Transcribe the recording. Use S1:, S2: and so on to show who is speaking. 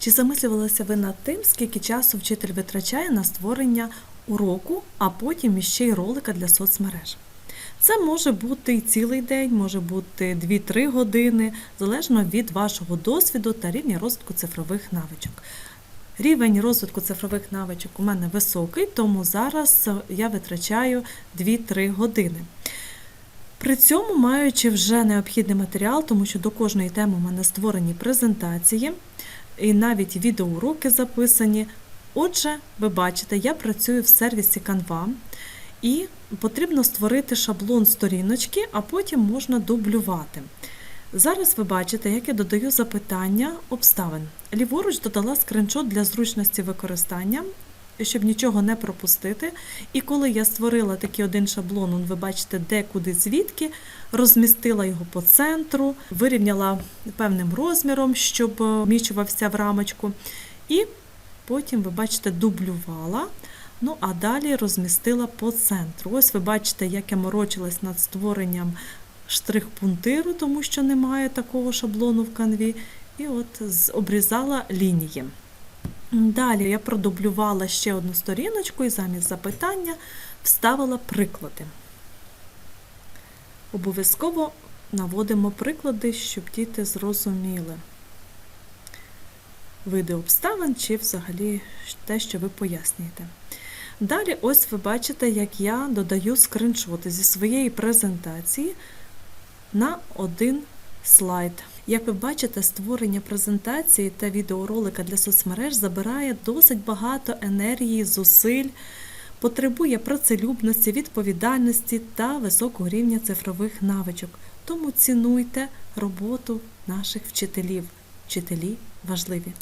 S1: Чи замислювалися ви над тим, скільки часу вчитель витрачає на створення уроку, а потім іще й ролика для соцмереж? Це може бути і цілий день, може бути 2-3 години, залежно від вашого досвіду та рівня розвитку цифрових навичок. Рівень розвитку цифрових навичок у мене високий, тому зараз я витрачаю 2-3 години. При цьому, маючи вже необхідний матеріал, тому що до кожної теми у мене створені презентації і навіть відеоуроки записані. Отже, ви бачите, я працюю в сервісі Canva і потрібно створити шаблон сторіночки, а потім можна дублювати. Зараз ви бачите, як я додаю запитання обставин. Ліворуч додала скриншот для зручності використання, щоб нічого не пропустити. І коли я створила такий один шаблон, ви бачите, де, куди, звідки, розмістила його по центру, вирівняла певним розміром, щоб е, вміщувався в рамочку. І потім, ви бачите, дублювала. Ну, а далі розмістила по центру. Ось ви бачите, як я морочилась над створенням штрих-пунктиру, тому що немає такого шаблону в канві. І от обрізала лінії. Далі я продублювала ще одну сторіночку і замість запитання вставила приклади. Обов'язково наводимо приклади, щоб діти зрозуміли види обставин чи взагалі те, що ви пояснюєте. Далі, ось ви бачите, як я додаю скриншоти зі своєї презентації на один слайд. Як ви бачите, створення презентації та відеоролика для соцмереж забирає досить багато енергії, зусиль, потребує працелюбності, відповідальності та високого рівня цифрових навичок. Тому цінуйте роботу наших вчителів. Вчителі важливі.